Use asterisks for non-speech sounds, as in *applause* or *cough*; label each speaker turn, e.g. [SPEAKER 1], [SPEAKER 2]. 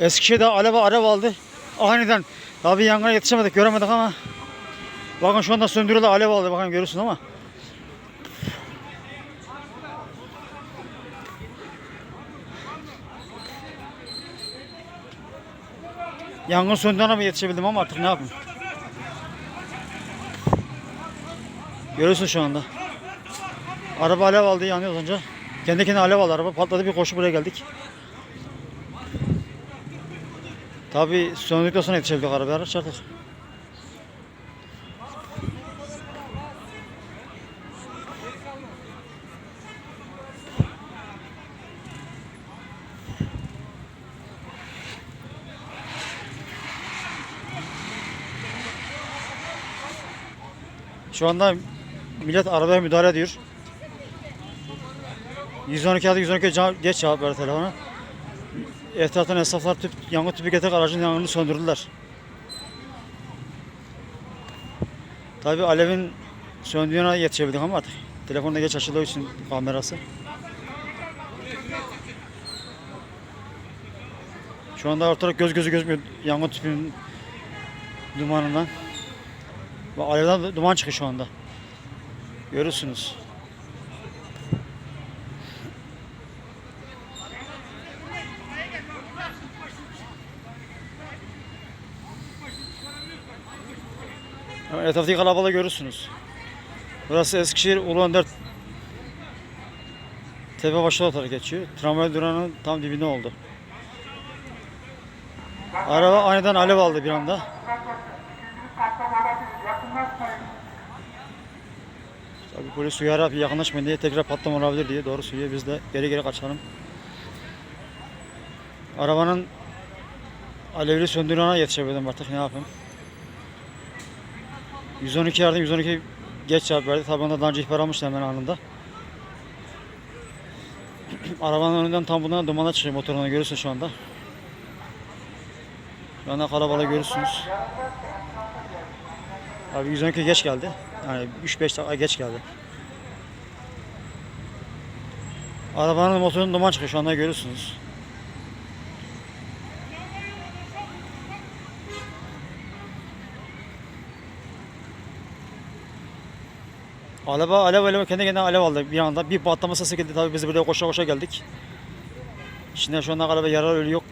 [SPEAKER 1] Eskişehir'de alev alev aldı. Aniden. Tabii yangına yetişemedik göremedik ama. Bakın şu anda söndürüldü alev aldı. Bakın görürsün ama. Yangın söndüğüne mi yetişebildim ama artık ne yapayım. Görüyorsun şu anda. Araba alev aldı yanıyor önce. Kendi kendine alev aldı araba. Patladı bir koşu buraya geldik. Tabi söndükten sonra yetişebildik arabaya araç artık. Şu anda millet arabaya müdahale ediyor. 112 adı 112 ca- geç cevap verdi telefona. Etraftan esnaflar tüp, yangın tüpü getirerek aracın yangını söndürdüler. Tabi alevin söndüğüne yetişebildik ama artık. Telefonda geç açıldığı için kamerası. Şu anda ortalık göz gözü gözükmüyor yangın tüpünün dumanından. Alevden de duman çıkıyor şu anda. Görürsünüz. Ama Etraftaki kalabalığı görürsünüz. Burası Eskişehir Ulu Önder Tepebaşı olarak geçiyor. Tramvay durağının tam dibinde oldu. Araba aniden alev aldı bir anda. Tabii polis uyarı bir yakınlaşmayın diye tekrar patlama olabilir diye doğru söylüyor. Biz de geri geri kaçalım. Arabanın alevli söndürüğüne yetişemedim artık ne yapayım. 112 yardım 112 geç cevap verdi. Tabii onda daha önce ihbar almıştı hemen anında. *clears throat* Arabanın önünden tam bundan dumana çıkıyor motoruna görürsün şu anda. Şu anda kalabalığı görürsünüz. Abi 112 geç geldi. Yani 3-5 dakika geç geldi. Arabanın motorunun duman çıkıyor şu anda görürsünüz. Araba alev alev kendi kendine alev aldı bir anda. Bir patlama sesi geldi tabii biz buraya koşa koşa geldik. İçinde şu anda araba yaralı ölü yok.